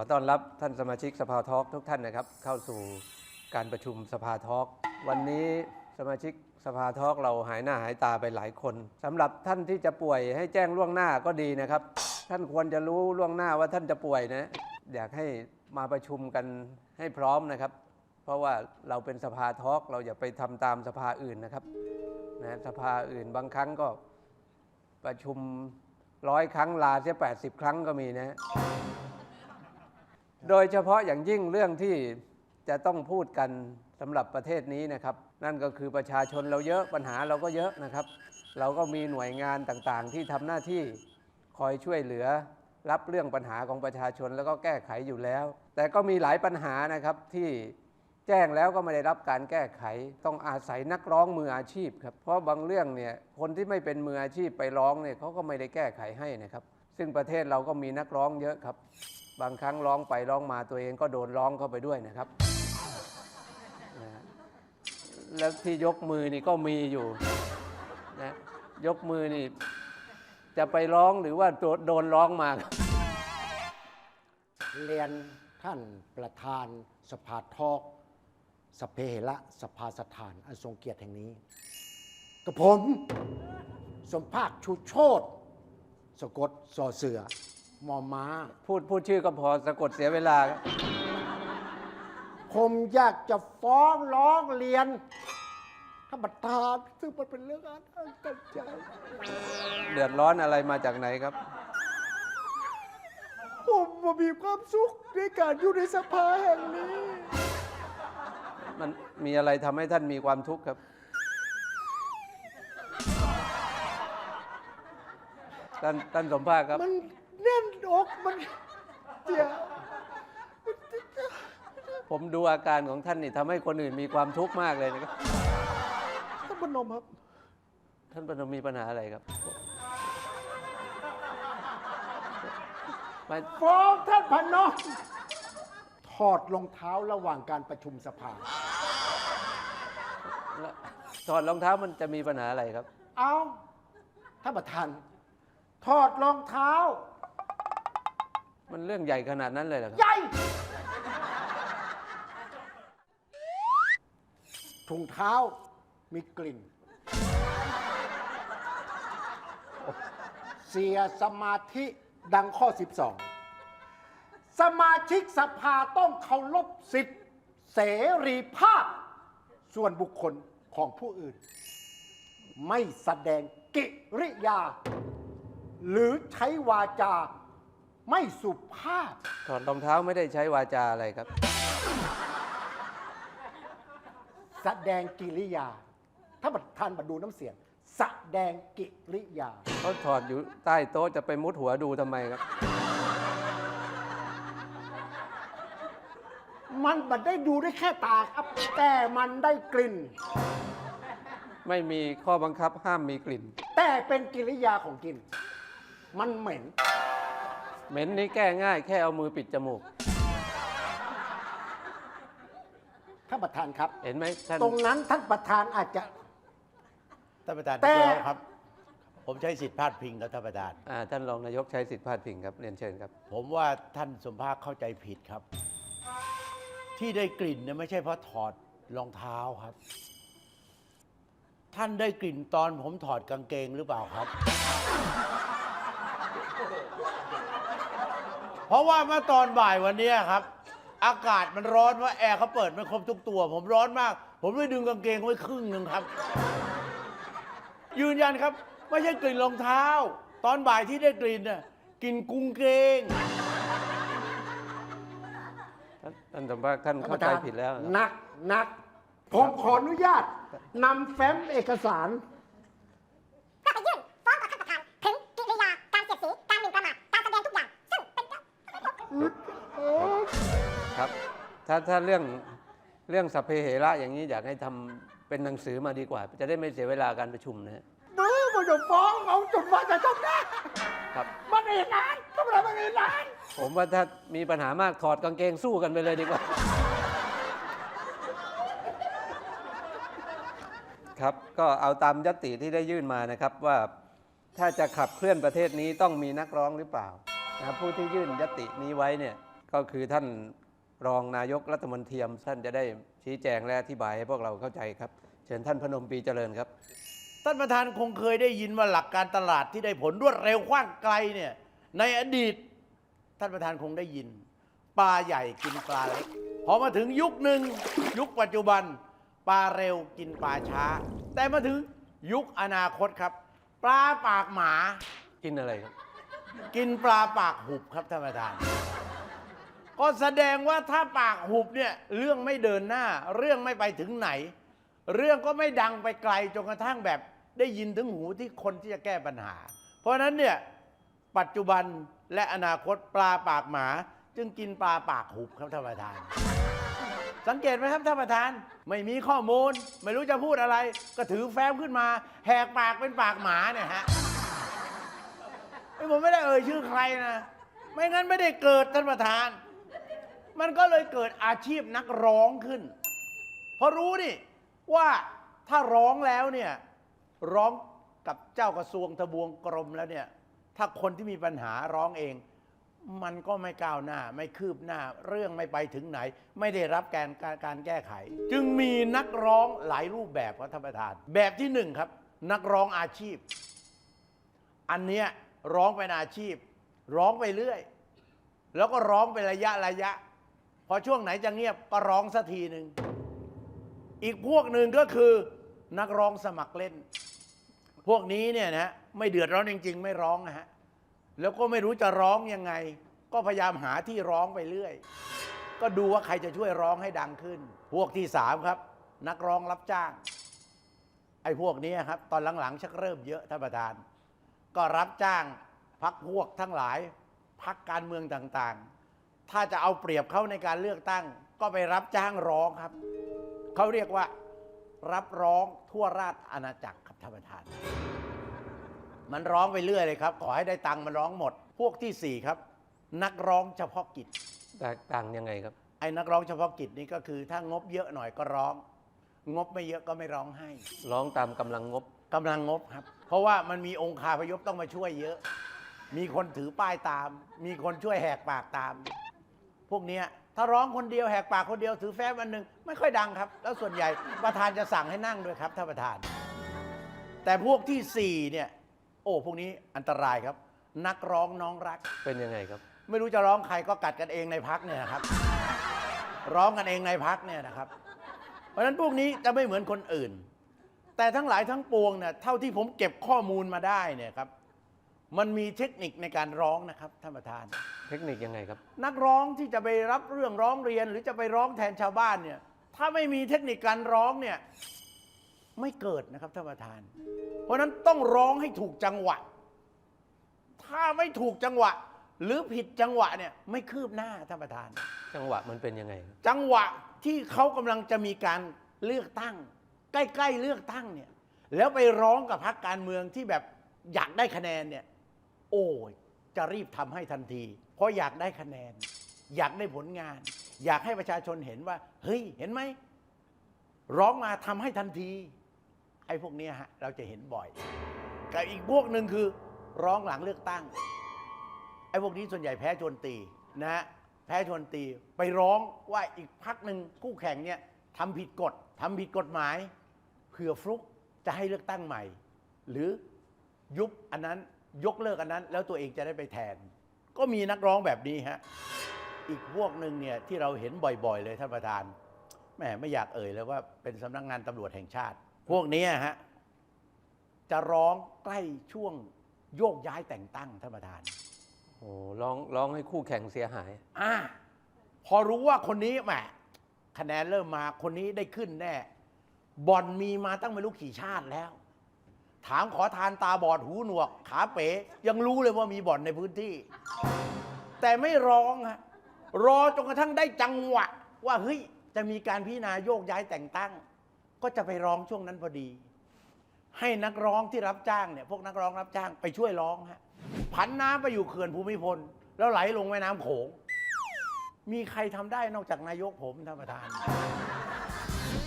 อต้อนรับท่านสมาชิกสภาทอล์กทุกท่านนะครับ เข้าสู่การประชุมสภาทอล์กวันนี้สมาชิกสภาทอล์กเราหายหน้าหายตาไปหลายคนสำหรับท่านที่จะป่วยให้แจ้งล่วงหน้าก็ดีนะครับ ท่านควรจะรู้ล่วงหน้าว่าท่านจะป่วยนะอยากให้มาประชุมกันให้พร้อมนะครับ เพราะว่าเราเป็นสภาทอล์กเราอย่าไปทำตามสภาอื่นนะครับนะสภาอื่นบางครั้งก็ประชุมร้อยครั้งลาเสียแปดสิบครั้งก็มีนะ โดยเฉพาะอย่างยิ่งเรื่องที่จะต้องพูดกันสำหรับประเทศนี้นะครับ นั่นก็คือประชาชนเราเยอะปัญหาเราก็เยอะนะครับ เราก็มีหน่วยงานต่างๆ ที่ทำหน้าที่คอยช่วยเหลือรับเรื่องปัญหาของประชาชนแล้วก็แก้ไขอยู่แล้ว แต่ก็มีหลายปัญหานะครับที่แจ้งแล้วก็ไม่ได้รับการแก้ไข ต้องอาศัยนักร้องมืออาชีพครับ เพราะบางเรื่องเนี่ยคนที่ไม่เป็นมืออาชีพไปร้องเนี่ยเขาก็ไม่ได้แก้ไขให้นะครับ ซึ่งประเทศเราก็มีนักร้องเยอะครับ บางครั้งร้องไปร้องมาตัวเองก็โดนร้องเข้าไปด้วยนะครับนะแล้วที่ยกมือนี่ก็มีอยู่นะยกมือนี่ จะไปร้องหรือว่าโดนร้องมา เรียนท่านประธานสภาทอกสเพเหระสภาสถานอันทรงเกียรติแห่งนี้ กับผม สมภาคชูโชตสะกดสอเสือ มอม้า พูดพูดชื่อก็พอสะกดเสียเวลาครับผมอยากจะฟ้องร้องเรียนท่านประธานซึ่งมันเป็นเรื่องอันอันตันใจ เดือดร้อนอะไรมาจากไหนครับ ผมมามีความสุขในการอยู่ในสภาแห่งนี้ มันมีอะไรทำให้ท่านมีความทุกข์ครับ ท่านท่านสมภาคครับ มันแน่น อกมันเจียผมดูอาการของท่านนี่ทำให้คนอื่นมีความทุกข์มากเลยนะครับ ท่านพนมครับ ท่านปนมมีปัญหาอะไรครับไม่ฟ้องท่านพนมถอดรองเท้าระหว่างการประชุมสภาแล้วถอดรองเท้ามันจะมีปัญหาอะไรครับ เอาท่านประธาน ถอดรองเท้า มันเรื่องใหญ่ขนาดนั้นเลยเหรอครับใหญ่ถุงเท้ามีกลิ่น เสียสมาธิดังข้อ 12 สมาชิกสภาต้องเคารพสิทธิเสรีภาพ ส่วนบุคคลของผู้อื่น ไม่แสดงกิริยา หรือใช้วาจา ไม่สุภาพ ถอดรองเท้าไม่ได้ใช้วาจาอะไรครับ แสดงกิริยา ถ้าประธานมาดูน้ำเสียง แสดงกิริยา เขาถอดอยู่ใต้โต๊ะจะไปมุดหัวดูทำไมครับ มันมันได้ดูได้แค่ตาครับ แต่มันได้กลิ่น ไม่มีข้อบังคับห้ามมีกลิ่น แต่เป็นกิริยาของกลิ่น มันเหม็น เหม็นนี้แก้ง่าย แค่เอามือปิดจมูก ท่านประธานครับ เห็นไหมท่านตรงนั้นท่านประธานอาจจะ ท่านประธานแต่ ที่เคารพครับ ผมใช้สิทธิพาดพิงครับท่านประธาน อ่าท่านรองนายกใช้สิทธิพาดพิงครับเรียนเชิญครับ ผมว่าท่านสมภาคเข้าใจผิดครับ ที่ได้กลิ่นเนี่ยไม่ใช่เพราะถอดรองเท้าครับ ท่านได้กลิ่นตอนผมถอดกางเกงหรือเปล่าครับ เพราะว่าเมื่อตอนบ่ายวันเนี้ยครับ อากาศมันร้อนว่าแอร์เขาเปิดไม่ครบทุกตัว ผมร้อนมาก ผมเลยดึงกางเกงไว้ครึ่งหนึ่งครับ ยืนยันครับ ไม่ใช่กลิ่นรองเท้า ตอนบ่ายที่ได้กลิ่นน่ะกลิ่นกุ้งเกง ท่านท่านสมภาคท่านท่านเข้าประใจธานผิดแล้วหนักหนักผมขออนุญาตนำแฟ้มเอกสาร เพื่อไปยื่นฟ้องต่อท่านประธานถึงกิริยา การเสียดสี การหมิ่นประมาท การแสดงทุกอย่าง ซึ่งเป็นเจ้า ครับ ถ้าถ้าเรื่องเรื่องสัพเพเหระอย่างนี้อยากให้ทำเป็นหนังสือมาดีกว่า จะได้ไม่เสียเวลาการประชุมนะฮะดูมันจะฟ้องเอาจนว่าจะต้องได้ครับมันเองนานทำอะไรมันเองนาน ผมว่าถ้ามีปัญหามากถอดกางเกงสู้กันไปเลยดีกว่า ครับก็เอาตามยตติที่ได้ยื่นมานะครับว่าถ้าจะขับเคลื่อนประเทศนี้ต้องมีนักร้องหรือเปล่านะครับผู้ที่ยื่นยตตินี้ไว้เนี่ยก็คือท่าน รองนายกรัฐมนตรีท่านจะได้ชี้แจงและอธิบายให้พวกเราเข้าใจครับ เชิญท่านพนมปรีเจริญครับ ท่านประธานคงเคยได้ยินว่าหลักการตลาดที่ได้ผลรวดเร็วกว้างไกลเนี่ยในอดีต ท่านประธานคงได้ยินปลาใหญ่กินปลาเล็กพอมาถึงยุคหนึ่งยุคปัจจุบันปลาเร็วกินปลาช้า แต่มาถึงยุคอนาคตครับ ปลาปากหมา กินอะไรครับ กินปลาปากหุบครับท่านประธาน ก็แสดงว่าถ้าปากหุบเนี่ยเรื่องไม่เดินหน้า เรื่องไม่ไปถึงไหน เรื่องก็ไม่ดังไปไกลจนกระทั่งแบบได้ยินถึงหูที่คนที่จะแก้ปัญหา เพราะฉะนั้นเนี่ยปัจจุบันและอนาคตปลาปากหมา จึงกินปลาปากหุบครับท่านประธาน สังเกตไหมครับท่านประธาน ไม่มีข้อมูล ไม่รู้จะพูดอะไร ก็ถือแฟ้มขึ้นมา แหกปากเป็นปากหมาเนี่ยฮะไอ้ผมไม่ได้เอ่ยชื่อใครนะ ไม่งั้นไม่ได้เกิดท่านประธาน มันก็เลยเกิดอาชีพนักร้องขึ้น เพราะรู้นี่ว่าถ้าร้องแล้วเนี่ยร้องกับเจ้ากระทรวงทบวงกรมแล้วเนี่ยถ้าคนที่มีปัญหาร้องเอง มันก็ไม่ก้าวหน้า ไม่คืบหน้า เรื่องไม่ไปถึงไหน ไม่ได้รับการการการแก้ไข จึงมีนักร้องหลายรูปแบบครับท่านประธาน แบบที่หนึ่งครับ นักร้องอาชีพ อันเนี้ยร้องเป็นอาชีพ ร้องไปเรื่อย แล้วก็ร้องเป็นระยะระยะ พอช่วงไหนจะเงียบก็ร้องสักทีหนึ่ง อีกพวกหนึ่งก็คือนักร้องสมัครเล่น พวกนี้เนี่ยนะไม่เดือดร้อนจริง ๆ ไม่ร้องนะฮะ แล้วก็ไม่รู้จะร้องยังไง ก็พยายามหาที่ร้องไปเรื่อย ก็ดูว่าใครจะช่วยร้องให้ดังขึ้น พวกที่สามครับ นักร้องรับจ้าง ไอ้พวกนี้ครับ ตอนหลังๆชักเริ่มเยอะท่านประธาน ก็รับจ้างพักพวกทั้งหลายพักการเมืองต่างๆ ถ้าจะเอาเปรียบเขาในการเลือกตั้ง ก็ไปรับจ้างร้องครับ เขาเรียกว่า รับร้องทั่วราชอาณาจักรครับท่านประธาน มันร้องไปเรื่อยเลยครับ ขอให้ได้ตังค์มันร้องหมด พวกที่สี่ครับ นักร้องเฉพาะกิจ แตกต่างยังไงครับ ไอ้นักร้องเฉพาะกิจนี่ก็คือ ถ้างบเยอะหน่อยก็ร้อง งบไม่เยอะก็ไม่ร้องให้ร้องตามกำลังงบ กำลังงบครับ เพราะว่ามันมีองค์คาพยพต้องมาช่วยเยอะ มีคนถือป้ายตาม มีคนช่วยแหกปากตาม พวกเนี้ยถ้าร้องคนเดียวแหกปากคนเดียวถือแฟ้มอันหนึ่งไม่ค่อยดังครับ แล้วส่วนใหญ่ประธานจะสั่งให้นั่งด้วยครับท่านประธาน แต่พวกที่สี่เนี่ยโอ้พวกนี้อันตรายครับ นักร้องน้องรัก เป็นยังไงครับ ไม่รู้จะร้องใครก็กัดกันเองในพักเนี่ยนะครับ ร้องกันเองในพักเนี่ยนะครับ เพราะฉะนั้นพวกนี้จะไม่เหมือนคนอื่น แต่ทั้งหลายทั้งปวงเนี่ยเท่าที่ผมเก็บข้อมูลมาได้เนี่ยครับมันมีเทคนิคในการร้องนะครับท่านประธาน เทคนิคยังไงครับ นักร้องที่จะไปรับเรื่องร้องเรียนหรือจะไปร้องแทนชาวบ้านเนี่ย ถ้าไม่มีเทคนิคการร้องเนี่ยไม่เกิดนะครับท่านประธาน เพราะฉะนั้นต้องร้องให้ถูกจังหวะ ถ้าไม่ถูกจังหวะ หรือผิดจังหวะเนี่ยไม่คืบหน้าท่านประธาน จังหวะมันเป็นยังไงครับจังหวะที่เขากำลังจะมีการเลือกตั้ง ใกล้ๆเลือกตั้งเนี่ย แล้วไปร้องกับพรรคการเมืองที่แบบอยากได้คะแนนเนี่ย โอ้ยจะรีบทำให้ทันที เพราะอยากได้คะแนน อยากได้ผลงาน อยากให้ประชาชนเห็นว่า เฮ้ย เห็นไหม ร้องมาทำให้ทันทีไอ้พวกนี้ฮะเราจะเห็นบ่อยกับอีกพวกหนึ่งคือ ร้องหลังเลือกตั้งไอ้พวกนี้ส่วนใหญ่แพ้โจนตีนะฮะแพ้โจนตีไปร้องว่าอีกพักหนึ่งคู่แข่งเนี่ยทำผิดกฎทำผิดกฎหมายเผื่อฟลุกจะให้เลือกตั้งใหม่ หรือยุบอันนั้นยกเลิกอันนั้น แล้วตัวเองจะได้ไปแทน ก็มีนักร้องแบบนี้ฮะ อีกพวกหนึ่งเนี่ยที่เราเห็นบ่อยๆ เลยท่านประธานแหมไม่อยากเอ่ยเลยว่าเป็นสำนักงานตำรวจแห่งชาติ พวกเนี้ยฮะจะร้องใกล้ช่วงโยกย้ายแต่งตั้งท่านประธาน โอ้ร้องร้องให้คู่แข่งเสียหาย อ่าพอรู้ว่าคนนี้แหมคะแนนเริ่มมาคนนี้ได้ขึ้นแน่บอลมีมาตั้งไม่รู้กี่ชาติแล้ว ถามขอทานตาบอดหูหนวก ขาเป๋ ยังรู้เลยว่ามีบ่อนในพื้นที่ แต่ไม่ร้องฮะรอจนกระทั่งได้จังหวะ ว่าเฮ้ยจะมีการพิจารณาโยกย้ายแต่งตั้ง ก็จะไปร้องช่วงนั้นพอดี ให้นักร้องที่รับจ้างเนี่ยพวกนักร้องรับจ้างไปช่วยร้องฮะผันน้ำไปอยู่เขื่อนภูมิพล แล้วไหลลงแม่น้ำโขง มีใครทำได้นอกจากนายกผมท่านประธาน